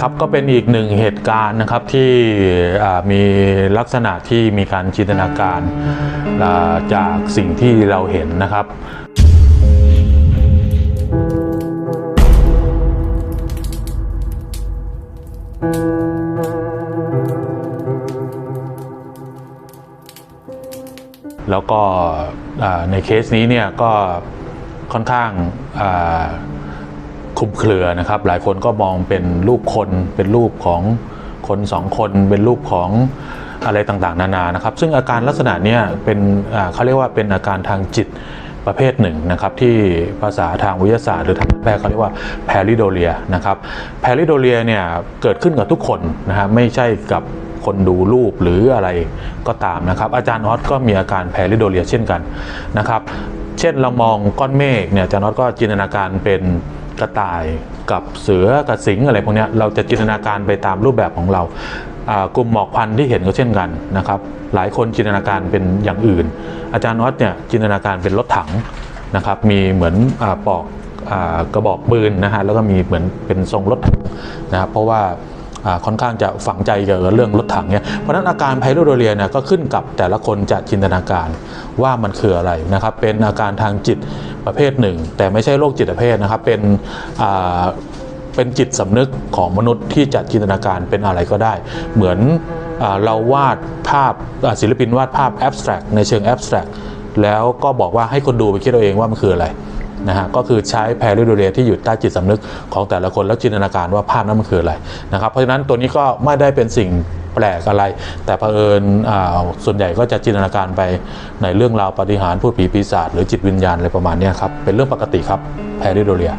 ครับก็เป็นอีกหนึ่งเหตุการณ์นะครับที่มีลักษณะที่มีการจินตนาการจากสิ่งที่เราเห็นนะครับแล้วก็ในเคสนี้เนี่ยก็ค่อนข้างา คลุมเครือนะครับ หลายคนก็มองเป็นรูปคน เป็นรูปของคนสองคน เป็นรูปของอะไรต่างๆ นานานะครับ ซึ่งอาการลักษณะเนี้ยเป็นเขาเรียกว่าเป็นอาการทางจิตประเภทหนึ่งนะครับที่ภาษาทางวิทยาศาสตร์ หรือทางแพทย์เขาเรียกว่าแพริโดเลียนะครับแพริโดเลียเนี่ยเกิดขึ้นกับทุกคนนะฮะไม่ใช่กับคนดูรูปหรืออะไรก็ตามนะครับ อาจารย์ออสก็มีอาการแพริโดเลียเช่นกันนะครับ เช่นเรามองก้อนเมฆเนี่ยอาจารย์ออสก็จินตนาการเป็น กระต่ายกับเสือกับสิงอะไรพวกนี้เราจะจินตนาการไปตามรูปแบบของเรากลุ่มหมอกควันที่เห็นก็เช่นกันนะครับ หลายคนจินตนาการเป็นอย่างอื่น อาจารย์ออสเนี่ยจินตนาการเป็นรถถังนะครับมีเหมือนอปอกอกระบอกปืนนะฮะแล้วก็มีเหมือนเป็นทรงรถถังนะครับเพราะว่า ค่อนข้างจะฝังใจเกี่ยวกับเรื่องรถถังเนี่ยเพราะนั้นอาการไพโรโดเรียเนี่ยก็ขึ้นกับแต่ละคนจะจินตนาการว่ามันคืออะไรนะครับเป็นอาการทางจิตประเภทหนึ่ง แต่ไม่ใช่โรคจิตเภทนะครับเป็นเป็นจิตสำนึกของมนุษย์ที่จะจินตนาการเป็นอะไรก็ได้ เหมือนอเราวาดภาพศิลปินวาดภาพแอบสแตรกในเชิงแอบสแตรกแล้วก็บอกว่าให้คนดูไปคิดเอาเองว่ามันคืออะไร นะฮะก็คือใช้แพริโดเรียที่อยู่ใต้จิตสำนึกของแต่ละคนแล้วจินตนาการว่าภาพนั้นมันคืออะไรนะครับเพราะฉะนั้นตัวนี้ก็ไม่ได้เป็นสิ่งแปลกอะไร แต่เผอิญอ่าส่วนใหญ่ก็จะจินตนาการไปในเรื่องราวปาฏิหารย์พูดผีปีศาจหรือจิตวิญญาณอะไรประมาณนี้ครับเป็นเรื่องปกติครับแพริโดเรีย